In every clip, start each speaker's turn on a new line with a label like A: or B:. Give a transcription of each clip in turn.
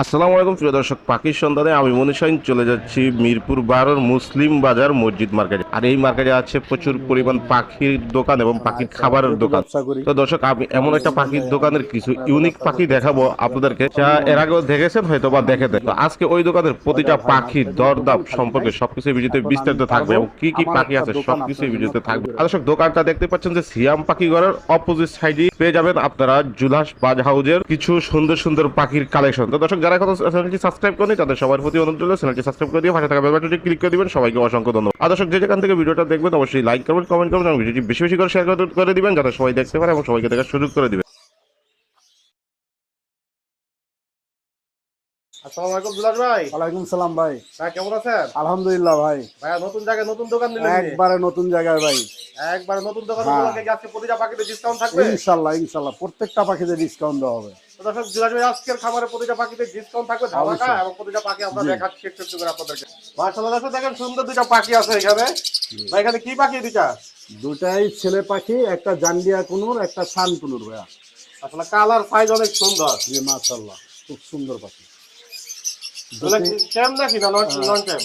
A: আসসালামু আলাইকুম প্রিয় দর্শক পাখির সন্ধানে আমি মনীষাইন চলে যাচ্ছি মিরপুর বারোর মুসলিম বাজার মসজিদ মার্কেটে। আর এই মার্কেটে আছে প্রচুর পরিমাণ পাখির দোকান এবং পাখির খাবারের দোকান। তো দর্শক আমি এমন একটা পাখির দোকানের কিছু ইউনিক পাখি দেখাবো আপনাদেরকে। যা এর আগেও দেখেছেন হয়তো বা দেখে দেন তো আজকে ওই দোকানের প্রতিটা পাখির দরদাম সম্পর্কে সবকিছু ভিডিওতে বিস্তারিত থাকবে এবং কি কি পাখি আছে সবকিছু ভিডিওতে থাকবে। দর্শক দোকানটা দেখতে পাচ্ছেন যে সিয়াম পাখি ঘরের অপোজিট সাইডে পেয়ে যাবেন আপনারা জুলাস বাজ হাউজের কিছু সুন্দর সুন্দর পাখির কালেকশন তো দর্শক যারা এখনও চ্যানেলটি সাবস্ক্রাইব করেনি তাদের সবার প্রতি অনুরোধ রইল চ্যানেলটি সাবস্ক্রাইব করে দিয়ে পাশে থাকা বেল বাটনটি ক্লিক করে দিবেন। সবাইকে অসংখ্য ধন্যবাদ। আর দর্শক যে যেখান থেকে ভিডিওটা দেখবেন অবশ্যই লাইক করবেন কমেন্ট করবেন এবং ভিডিওটি বেশি বেশি করে শেয়ার করে দিবেন যাতে সবাই দেখতে পারে এবং সবাইকে দেখার সুযোগ করে দিবেন। আসসালামু আলাইকুম দুলাল ভাই।
B: ওয়ালাইকুম সালাম ভাই।
A: হ্যাঁ কেমন আছেন?
B: আলহামদুলিল্লাহ ভাই।
A: ভাইয়া নতুন জায়গায় নতুন দোকান দিলেন
B: একবারে নতুন জায়গায় ভাই।
A: একবার নতুন দোকান
B: হ্যাঁ।
A: কি আজকে প্রতিটা পাখিতে ডিসকাউন্ট থাকবে?
B: ইনশাল্লাহ ইনশাল্লাহ প্রত্যেকটা পাখিতে ডিসকাউন্ট দেওয়া হবে।
A: দর্শক ভাই আজকের খাবারে প্রতিটা পাখিতে ডিসকাউন্ট থাকবে ধামাকা এবং প্রতিটা পাখি আমরা দেখাচ্ছি একটু একটু করে আপনাদেরকে। মাশাআল্লাহ দর্শক দেখেন সুন্দর দুইটা পাখি আছে এখানে। ভাই এখানে কি পাখি দুইটা?
B: দুটাই ছেলে পাখি একটা জান্ডিয়া কুনুর একটা শান কুনুর ভাইয়া।
A: আসলে কালার সাইজ অনেক সুন্দর।
B: জি মাশাল্লাহ খুব সুন্দর পাখি।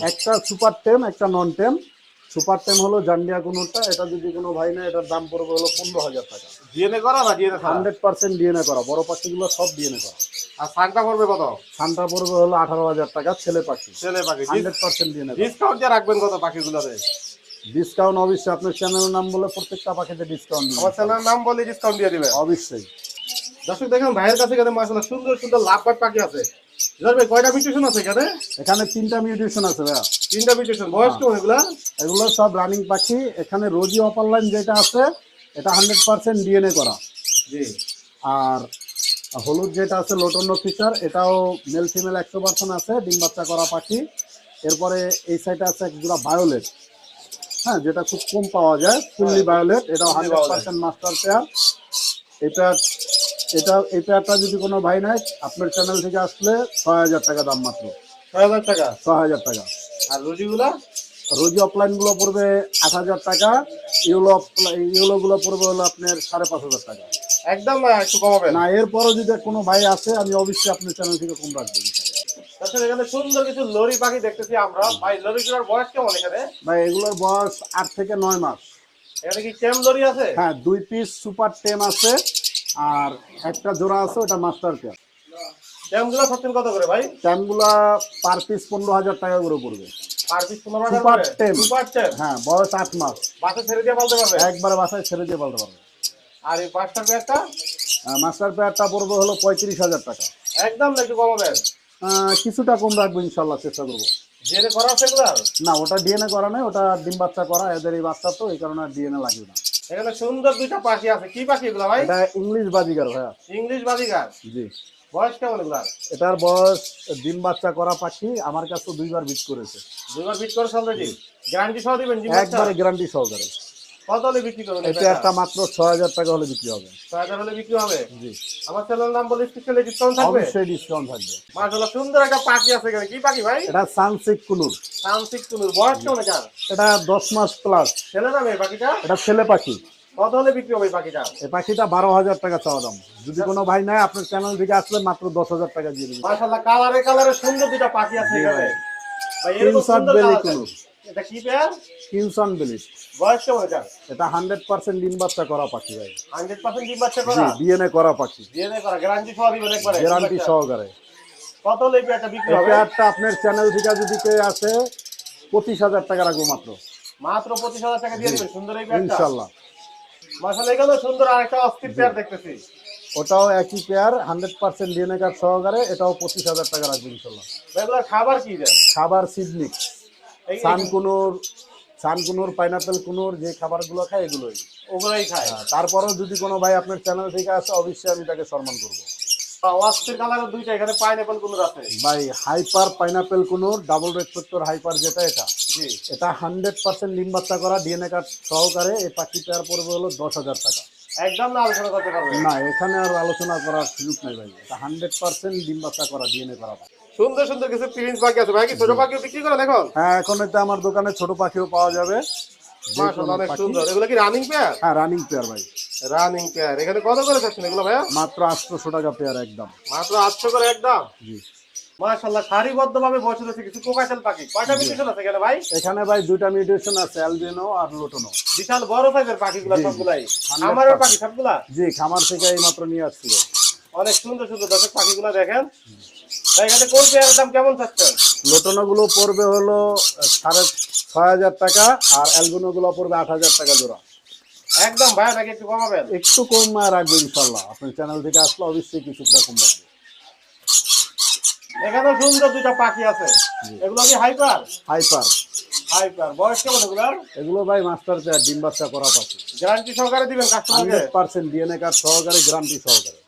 B: একটা সুপার টেম একটা নন টেম সুপার টাইম হলো জান্ডিয়া কুনুরটা এটা যদি কোনো ভাই না এটার দাম পড়বে হলো পনেরো হাজার টাকা।
A: ডিএনএ করা না ডিএনএ
B: হান্ড্রেড পার্সেন্ট ডিএনএ করা বড় পাখিগুলো সব ডিএনএ করা।
A: আর সাংটা পড়বে কত?
B: শানটা পড়বে হলো আঠারো হাজার টাকা ছেলে পাখি।
A: ছেলে পাখি
B: হান্ড্রেড পার্সেন্ট ডিএনএ
A: ডিসকাউন্ট দিয়ে রাখবেন কত পাখিগুলোতে?
B: ডিসকাউন্ট অবশ্যই আপনার চ্যানেলের নাম বলে প্রত্যেকটা পাখিতে ডিসকাউন্ট
A: আমার চ্যানেলের নাম বলে ডিসকাউন্ট দিয়ে দিবেন।
B: অবশ্যই
A: দর্শক দেখেন ভাইয়ের কাছে এখানে মাশাআল্লাহ সুন্দর সুন্দর লাভ পাখি আছে। ভাই কয়টা মিউটেশন আছে এখানে?
B: এখানে তিনটা মিউটেশন আছে ভাইয়া।
A: তিনটা মিউটেশন বয়স কেমন এগুলা?
B: এগুলো সব রানিং পাখি। এখানে রোজি অপার লাইন যেটা আছে এটা হান্ড্রেড পার্সেন্ট ডিএনএ করা।
A: জি।
B: আর হলুদ যেটা আছে লোটন্য ফিচার এটাও মেল ফিমেল একশো পার্সেন্ট আছে ডিম বাচ্চা করা পাখি। এরপরে এই সাইডে আছে এক জোড়া বায়োলেট হ্যাঁ যেটা খুব কম পাওয়া যায় ফুললি বায়োলেট এটাও হান্ড্রেড পার্সেন্ট মাস্টার পেয়ার এটা এটা এই পেয়ারটা যদি কোনো ভাই নেয় আপনার চ্যানেল থেকে আসলে ছয় হাজার টাকা দাম মাত্র।
A: ছয় হাজার টাকা?
B: ছয় হাজার টাকা।
A: আর রুজিগুলা?
B: রোজি অফলাইনগুলো পড়বে আট হাজার টাকা ইউলো ইউলো গুলো পড়বে হলো আপনার সাড়ে পাঁচ হাজার টাকা।
A: একদম একটু কমাবেন?
B: না এরপরও যদি কোনো ভাই আসে আমি অবশ্যই আপনার চ্যানেল থেকে কম রাখব
A: তাছাড়া এখানে সুন্দর কিছু লরি পাখি দেখতেছি আমরা। ভাই লরিগুলোর বয়স কেমন এখানে?
B: ভাই এগুলোর বয়স আট থেকে নয় মাস।
A: এখানে কি টেম লরি আছে?
B: হ্যাঁ দুই পিস সুপার টেম আছে। আর একটা জোড়া আছে ওটা মাস্টার পেয়ার
A: সবচেয়ে কত করে ভাই?
B: ট্যামগুলা পার পিস পনেরো হাজার টাকা করে পড়বে।
A: আর পিস পনেরো হাজার
B: Super টেম।
A: সুপার টেম
B: হ্যাঁ বয়স আট মাস।
A: বাসে ছেড়ে দিয়ে বলতে পারবে?
B: একবারে বাসায় ছেড়ে দিয়ে বলতে পারবে।
A: আর এই পেয়ারটা
B: মাস্টার পেয়ারটা পড়বে হলো পঁয়ত্রিশ হাজার টাকা।
A: একদম না একটু কমাবেন
B: কিছুটা কম রাখব ইনশাল্লাহ চেষ্টা করব।
A: করা আছে
B: না ওটা ডিএনএ করা নেই ওটা ডিম বাচ্চা করা এদের এই বাচ্চা তো এই কারণে ডিএনএ লাগবে না।
A: এখানে সুন্দর দুইটা পাখি আছে। কি পাখি এগুলো ভাই?
B: এটা ইংলিশ বাজিকার ভাইয়া।
A: ইংলিশ বাজিকার
B: জি।
A: বয়স কেমন এগুলার?
B: এটার বয়স ডিম বাচ্চা করা পাখি আমার কাছে দুইবার বিট করেছে।
A: দুইবার বিট করেছে অলরেডি গ্যারান্টি সহ দিবেন
B: একবারে গ্যারান্টি সহকারে।
A: কত হলে বিক্রি করবেন
B: এটা একটা মাত্র ছ হাজার টাকা হলে বিক্রি হবে।
A: হলে বিক্রি হবে?
B: জি।
A: আমার চ্যানেল নাম বলে স্পেশালি ডিসকাউন্ট থাকবে?
B: অবশ্যই ডিসকাউন্ট থাকবে।
A: মাশাআল্লাহ সুন্দর একটা পাখি আছে এখানে। কি পাখি ভাই?
B: এটা সানসিক কুনুর।
A: তান্ত্রিক তুলুর বয়স কেমন এটা
B: এটা দশ মাস প্লাস
A: ছেলে না মেয়ে পাখিটা?
B: এটা ছেলে পাখি।
A: কত হলে বিক্রি হবে পাখিটা?
B: এই পাখিটা বারো হাজার টাকা চাওয়া দাম। যদি কোনো ভাই নাই আপনার চ্যানেল থেকে আসলে মাত্র দশ হাজার টাকা দিয়ে দেবেন
A: মাশাআল্লাহ কালারে কালারে সুন্দর দুটা পাখি আছে এখানে।
B: ভাই।
A: ভাই এরকম সুন্দর এটা কি পেয়ার বয়স কেমন এটা?
B: ডিম বাচ্চা করা পাখি ভাই।
A: ডিম বাচ্চা করা?
B: ডিএনএ করা পাখি।
A: ডিএনএ করা গ্যারান্টি সহ দিবেন একবারে।
B: গ্যারান্টি সহকারে।
A: কত হলে পেয়ারটা বিক্রি হবে?
B: পেয়ারটা আপনার চ্যানেল থেকে যদি কেউ আসে পঁচিশ হাজার টাকা রাখব মাত্র।
A: মাত্র পঁচিশ হাজার টাকা দিয়ে দিবেন সুন্দর এই পেয়ারটা
B: ইনশাল্লাহ
A: মাশাআল্লাহ এখানে সুন্দর আরেকটা অস্থির পেয়ার দেখতেছি।
B: ওটাও একই pair hundred percent DNA card সহকারে এটাও পঁচিশ হাজার টাকা ইনশাল্লাহ
A: খাবার কি
B: খাবার পাইনাপেল কুনুর যে খাবারগুলো খায় এগুলোই।
A: ওগুলোই খায়।
B: হ্যাঁ, তারপরেও যদি কোনো ভাই আপনার চ্যানেল থেকে আসে অবশ্যই আমি তাকে সম্মান করব।
A: দুইটা এখানে পাইনাপলগুলো আছে।
B: ভাই হাইপার পাইনাপেল কুনুর ডাবল রেসপেক্টর হাইপার যেটা এটা।
A: জি।
B: এটা হান্ড্রেড পার্সেন্ট ডিম বাচ্চা করা ডিএনএ কার্ড সহকারে এই পাখি পড়বে হলো দশ হাজার টাকা।
A: একদম না আলোচনা করতে পারবে।
B: না এখানে আর আলোচনা করার সুযোগ নাই ভাই। এটা হান্ড্রেড পার্সেন্ট ডিম বাচ্চা করা ডিএনএ করা।
A: সুন্দর সুন্দর কিছু প্রিন্স পাখি আছে। ভাই কি ছোট পাখি বিক্রি করেন এখন?
B: হ্যাঁ এখন এটা আমার দোকানে ছোট পাখিও পাওয়া যাবে। যে
A: মাশাআল্লাহ
B: কোনো
A: অনেক সুন্দর। এগুলো কি রানিং পেয়ার
B: হ্যাঁ রানিং পেয়ার ভাই।
A: রানিং পেয়ার এখানে কত করে চাচ্ছেন এগুলো ভাইয়া?
B: মাত্র আটশোশো টাকা পেয়ার একদম।
A: মাত্র আটশো করে একদম?
B: জি।
A: মাশাআল্লাহ সারিবদ্ধ বসে রয়েছে কিছু কোকাটেল পাখি। কয়টা মিউটেশন আছে এখানে ভাই?
B: এখানে ভাই দুইটা মিউটেশন আছে অ্যালবিনো আর লোটনো।
A: বিশাল বড় সাইজের পাখিগুলো। সবগুলাই।
B: 100%
A: আমারও পাখি। সবগুলা?
B: জি খামার থেকে এই মাত্র নিয়ে আসছিল।
A: অনেক সুন্দর সুন্দর দর্শক পাখিগুলো দেখেন। ভাই এখানে কোন পেয়ারের দাম কেমন চাচ্ছেন?
B: লোটনো গুলো পড়বে হলো সাড়ে ছয় হাজার টাকা আর পড়বে আট হাজার টাকা জোড়া।
A: একদম ভাই নাকি একটু কমাবেন?
B: একটু কম রাখবে ইনশাল্লাহ আপনার চ্যানেল থেকে আসলে অবশ্যই কিছুটা কম রাখবে
A: এখানে সুন্দর পাখি আছে। এগুলো কি হাইপার?
B: হাইপার।
A: হাইপার। বয়স কেমন এগুলোর?
B: এগুলো ভাই মাস্টার ডিম বাচ্চা করা পাচ্ছে
A: গ্যারান্টি সহকারে দিবেন কাস্টমারকে
B: হান্ড্রেড পার্সেন্ট ডিএনএ কার্ড সহকারে গ্যারান্টি সহকারে।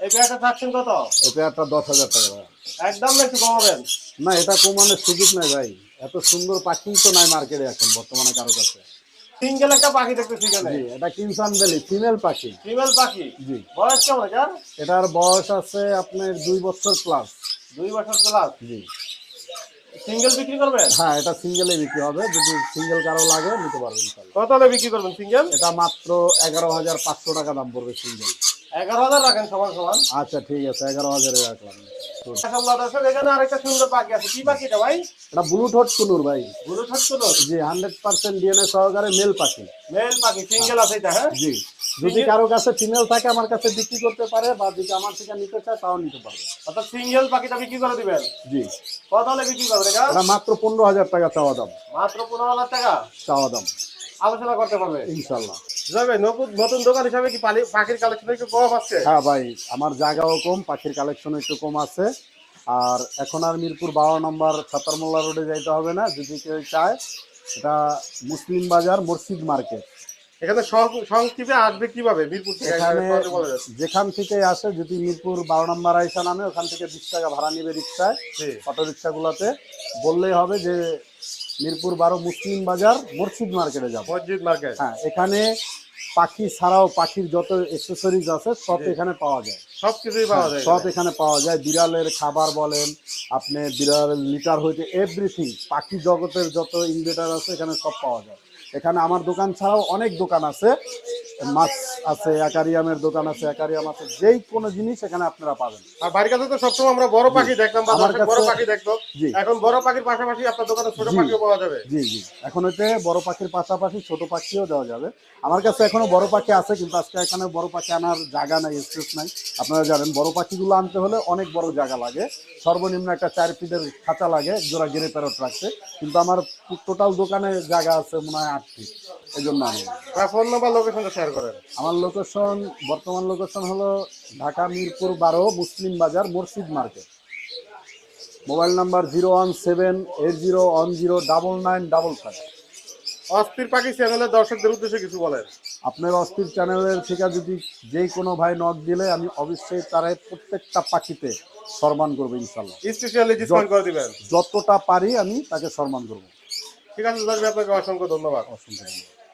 A: এই পেয়ারটা চাচ্ছেন কত?
B: এই পেয়ারটা দশ হাজার টাকা ভাই।
A: একদম না একটু কমাবেন?
B: না এটা কমানোর সুযোগ নাই ভাই। এত সুন্দর পাখি তো নাই মার্কেটে এখন বর্তমানে কারও কাছে।
A: সিঙ্গেল একটা পাখি দেখতেছি এখানে।
B: জি এটা কিনসান ভ্যালি ফিমেল পাখি।
A: ফিমেল পাখি?
B: জি।
A: বয়স কেমন এটার?
B: এটার বয়স আছে আপনার দুই বছর প্লাস
A: দুই বছর প্লাস
B: জি।
A: সিঙ্গেল বিক্রি করবেন?
B: হ্যাঁ এটা সিঙ্গেলে বিক্রি হবে। যদি সিঙ্গেল কারও লাগে নিতে পারবেন
A: কত বিক্রি করবেন সিঙ্গেল
B: এটা মাত্র এগারো হাজার পাঁচশো টাকা দাম পড়বে সিঙ্গেল
A: এগারো হাজার রাখেন সমান সমান।
B: আচ্ছা ঠিক আছে এগারো হাজারে রাখলাম।
A: এখানে আরেকটা সুন্দর পাখি আছে। কি পাখি এটা ভাই
B: এটা কুনুর ভাই।
A: গুলো থাকতো
B: জি হান্ড্রেড পার্সেন্ট ডিএনএ সহকারে মেল পাখি।
A: মেল পাখি সিঙ্গেল আছে এটা হ্যাঁ?
B: জি যদি কারও কাছে ফিমেল থাকে আমার কাছে বিক্রি করতে পারে বা যদি আমার থেকে নিতে চায় তাও নিতে পারবে।
A: অর্থাৎ সিঙ্গেল পাখিটা বিক্রি করে দিবেন?
B: জি।
A: কত হলে বিক্রি করবেন এটা?
B: মাত্র পনেরো হাজার টাকা চাওয়া দাম।
A: মাত্র পনেরো হাজার টাকা?
B: চাওয়া দাম।
A: আলোচনা করতে পারবে?
B: ইনশাল্লাহ
A: নতুন দোকান হিসাবে কি পাখির কালেকশন একটু কম আছে?
B: হ্যাঁ ভাই আমার জায়গাও কম পাখির কালেকশন একটু কম আছে। আর এখন আর মিরপুর বারো নম্বর ছাতারমোল্লা রোডে যাইতে হবে না যদি কেউ চায় এটা মুসলিম বাজার মসজিদ মার্কেট।
A: এখানে সংক্ষেপে আসবে কীভাবে? মিরপুর।
B: যেখান থেকে আসে যদি মিরপুর বারো নম্বর আইসা নামে ওখান থেকে বিশ টাকা ভাড়া নিবে রিক্সায়। অটো রিক্সাগুলোতে বললেই হবে যে মিরপুর বারো মুসলিম বাজার মসজিদ মার্কেটে যাব।
A: মসজিদ মার্কেট।
B: হ্যাঁ এখানে পাখি ছাড়াও পাখির যত এক্সেসরিজ আছে সব এখানে পাওয়া যায়।
A: সব কিছুই পাওয়া যায়
B: সব এখানে। পাওয়া যায়। বিড়ালের খাবার বলেন আপনি বিড়ালের লিটার হইতে এভরিথিং পাখি জগতের যত ইনভেটার আছে এখানে সব পাওয়া যায়। এখানে আমার দোকান ছাড়াও অনেক দোকান আছে। মাছ আছে অ্যাকারিয়ামের দোকান আছে অ্যাকারিয়াম আছে যেই কোনো জিনিস এখানে আপনারা পাবেন।
A: আর বাড়ির কাছে তো সবসময় আমরা বড় পাখি দেখতাম বা বড় পাখি দেখতো। এখন বড় পাখির পাশাপাশি আপনার দোকানে ছোট পাখিও পাওয়া যাবে।
B: জি জি। এখন হইতে বড় পাখির পাশাপাশি ছোট পাখিও দেওয়া যাবে। আমার কাছে এখনও বড় পাখি আছে কিন্তু আজকে এখানে বড় পাখি আনার জায়গা নাই স্পেস নাই। আপনারা জানেন বড় পাখিগুলো আনতে হলে অনেক বড় জায়গা লাগে। সর্বনিম্ন একটা চার ফিটের খাঁচা লাগে জোড়া গেরে প্যারট রাখতে। কিন্তু আমার টোটাল দোকানে জায়গা আছে মনে হয় আট ফিট। এই জন্য আমি
A: ফোন নাম্বার লোকেশনটা শেয়ার করেন।
B: আমার লোকেশন বর্তমান লোকেশন হলো ঢাকা মিরপুর বারো মুসলিম বাজার মসজিদ market. Mobile number zero one seven eight zero one zero double nine double five.
A: অস্থির পাখি চ্যানেলের দর্শকদের উদ্দেশ্যে কিছু বলেন।
B: আপনার অস্থির চ্যানেলের থেকে যদি যে কোনো ভাই নক দিলে আমি অবশ্যই তারা প্রত্যেকটা পাখিতে সম্মান করব ইনশাল্লাহ
A: স্পেশালি ডিসকাউন্ট করে দিবেন।
B: যতটা পারি আমি তাকে সম্মান করব।
A: ঠিক আছে আপনাকে অসংখ্য ধন্যবাদ।
B: অসংখ্য ধন্যবাদ।